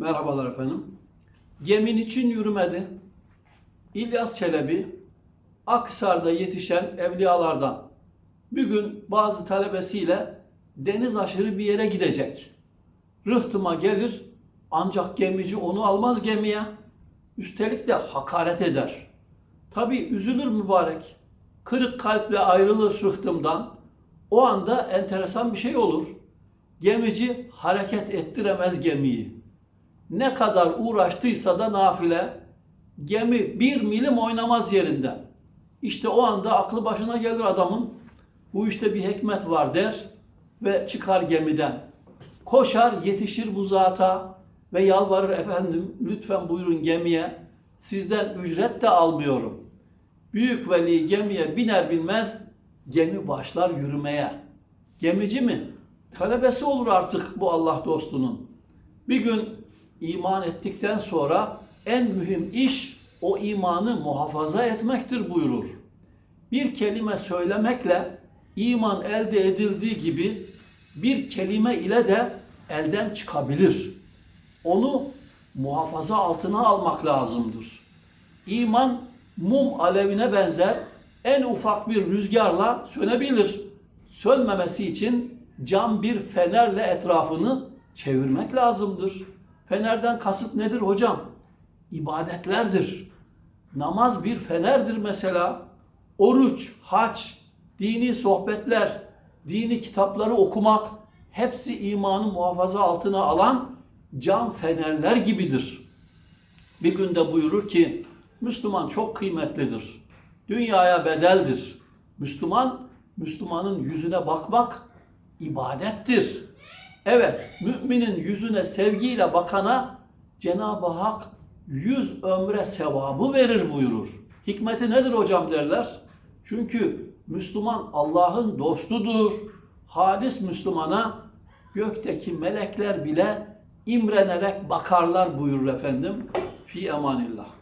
Merhabalar efendim. Gemin için yürümedi. İlyas Çelebi, Akhisar'da yetişen evliyalardan. Bir gün bazı talebesiyle deniz aşırı bir yere gidecek. Rıhtıma gelir ancak gemici onu almaz gemiye. Üstelik de hakaret eder. Tabi üzülür mübarek. Kırık kalple ayrılır rıhtımdan. O anda enteresan bir şey olur. Gemici hareket ettiremez gemiyi. Ne kadar uğraştıysa da nafile, gemi bir milim oynamaz yerinden. İşte o anda aklı başına gelir adamın. Bu işte bir hikmet var der ve çıkar gemiden. Koşar yetişir bu zata ve yalvarır efendim lütfen buyurun gemiye. Sizden ücret de almıyorum. Büyük veli gemiye biner binmez gemi başlar yürümeye. Gemici mi? Talebesi olur artık bu Allah dostunun. Bir gün iman ettikten sonra en mühim iş o imanı muhafaza etmektir buyurur. Bir kelime söylemekle iman elde edildiği gibi bir kelime ile de elden çıkabilir. Onu muhafaza altına almak lazımdır. İman mum alevine benzer en ufak bir rüzgarla sönebilir. Sönmemesi için cam bir fenerle etrafını çevirmek lazımdır. Fenerden kasıt nedir hocam? İbadetlerdir. Namaz bir fenerdir mesela. Oruç, hac, dini sohbetler, dini kitapları okumak hepsi imanı muhafaza altına alan cam fenerler gibidir. Bir günde buyurur ki Müslüman çok kıymetlidir. Dünyaya bedeldir. Müslüman, Müslümanın yüzüne bakmak ibadettir. Evet, müminin yüzüne sevgiyle bakana Cenab-ı Hak yüz ömre sevabı verir buyurur. Hikmeti nedir hocam derler. Çünkü Müslüman Allah'ın dostudur. Halis Müslümana gökteki melekler bile imrenerek bakarlar buyurur efendim. Fi emanillah.